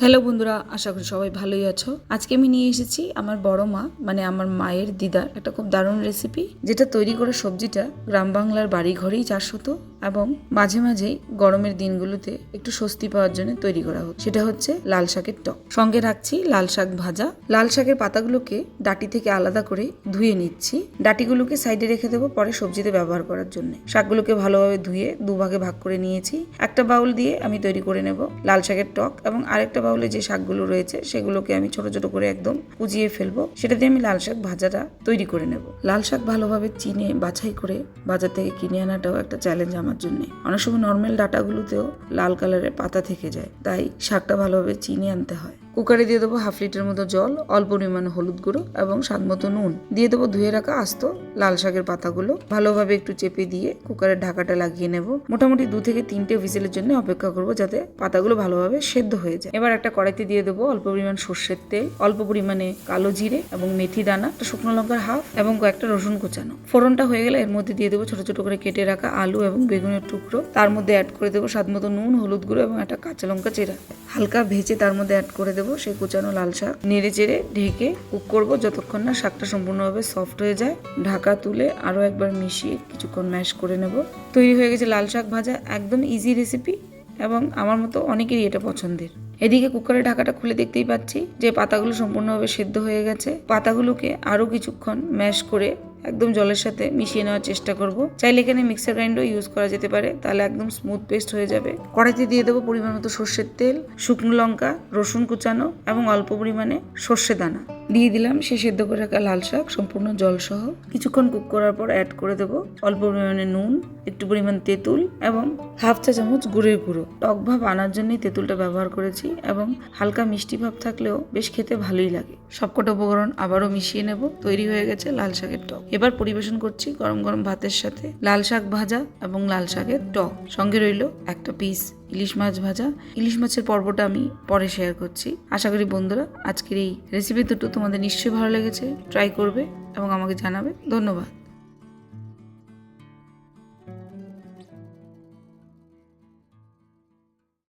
Hello বন্ধুরা, আশা করি সবাই ভালোই আছো। আজকে আমি নিয়ে এসেছি আমার বড় মা মানে আমার মায়ের দিদার, একটা খুব দারুণ রেসিপি যেটা তৈরি করা সবজিটা গ্রাম বাংলার বাড়ি ঘরেই চাষ হতো এবং মাঝে মাঝেই গরমের দিনগুলোতে একটু স্বস্তি পাওয়ার জন্য তৈরি করা হতো। সেটা হচ্ছে লাল শাকের টক। সঙ্গে রাখছি লাল শাক ভাজা। লাল শাকের পাতাগুলোকে ডাটি থেকে আলাদা করে ধুয়ে নিচ্ছি। ডাটিগুলোকে সাইডে রেখে দেবো পরে সবজিতে ব্যবহার করার জন্য। শাকগুলোকে ভালোভাবে ধুয়ে দুভাগে ভাগ করে নিয়েছি। একটা বাউল দিয়ে আমি তৈরি করে নেব লাল শাকের টক এবং আরেকটা বাউলে যে শাকগুলো রয়েছে, সেগুলোকে আমি ছোট ছোট করে একদম কুচিয়ে ফেলব। সেটা দিয়ে আমি লাল শাক ভাজাটা তৈরি করে নেব। লাল শাক ভালোভাবে চিনে, বাছাই করে বাজার থেকে কিনে আনাটাও একটা চ্যালেঞ্জ আমার জন্য। অনেক সময় নর্মাল ডাটাগুলোতেও লাল কালারের পাতা থেকে যায়, তাই শাকটা ভালোভাবে চিনে আনতে হয়। কুকারে দিয়ে দেবো হাফ লিটার মতো জল, অল্প পরিমাণে হলুদ গুঁড়ো এবং স্বাদ মতো নুন। দিয়ে দেবো ধুয়ে রাখা আস্ত লাল শাকের পাতাগুলো। ভালোভাবে একটু চেপে দিয়ে কুকারের ঢাকাটা লাগিয়ে নেব। মোটামুটি দু থেকে তিনটে ভিসেলের জন্য অপেক্ষা করব যাতে পাতাগুলো ভালোভাবে সেদ্ধ হয়ে যায়। এবার একটা কড়াইতে দিয়ে দেবো অল্প পরিমাণ সর্ষের তেল, অল্প পরিমাণে কালো জিরে এবং মেথি দানা, একটা শুকনো লঙ্কার হাফ এবং কয়েকটা রসুন কুচানো। ফোড়নটা হয়ে গেলে এর মধ্যে দিয়ে দেবো ছোট ছোট করে কেটে রাখা আলু এবং বেগুনের টুকরো। তার মধ্যে অ্যাড করে দেবো স্বাদ মতো নুন, হলুদ গুঁড়ো এবং একটা কাঁচা লঙ্কা চেরা। হালকা ভেজে তার মধ্যে অ্যাড করে দেবো সেই কুচানো লাল শাক। নেড়ে চেড়ে ঢেকে কুক করব যতক্ষণ না শাকটা সম্পূর্ণভাবে সফট হয়ে যায়। ঢাকা তুলে আরও একবার মিশিয়ে কিছুক্ষণ ম্যাশ করে নেব। তৈরি হয়ে গেছে লাল শাক ভাজা, একদম ইজি রেসিপি এবং আমার মতো অনেকেরই এটা পছন্দের। এদিকে কুকারের ঢাকাটা খুলে দেখতেই পাচ্ছি যে পাতাগুলো সম্পূর্ণভাবে সেদ্ধ হয়ে গেছে। পাতাগুলোকে আরও কিছুক্ষণ ম্যাশ করে একদম জলের সাথে মিশিয়ে নেওয়ার চেষ্টা করব। চাইলে এখানে মিক্সার গ্রাইন্ডার ইউজ করা যেতে পারে, তাহলে একদম স্মুথ পেস্ট হয়ে যাবে। কড়াইতে দিয়ে দেবো পরিমাণ মতো সর্ষের তেল, শুকনো লঙ্কা, রসুন কুচানো এবং অল্প পরিমাণে সর্ষে দানা। দিয়ে দিলাম। সে সেদ্ধ করে রাখা লাল শাক, সম্পূর্ণ জলসহ কিছুক্ষণ কুক করার পর অ্যাড করে দেবো অল্প পরিমাণে নুন, একটু পরিমাণ তেঁতুল এবং হাফ চা চামচ গুড়ের গুঁড়ো। টক ভাব আনার জন্যই তেঁতুলটা ব্যবহার করেছি এবং হালকা মিষ্টি ভাব থাকলেও বেশ খেতে ভালোই লাগে। সবকটা উপকরণ আবারও মিশিয়ে নেব। তৈরি হয়ে গেছে লাল শাকের টক। এবার পরিবেশন করছি গরম গরম ভাতের সাথে। লাল শাক ভাজা এবং লাল শাকের টক। সঙ্গে রইল একটা পিস ইলিশ মাছ ভাজা। ইলিশ মাছের পর্বটা আমি পরে শেয়ার করছি। আশা করি বন্ধুরা, আজকের এই রেসিপি দুটো তোমাদের নিশ্চয়ই ভালো লেগেছে। ট্রাই করবে এবং আমাকে জানাবে। ধন্যবাদ।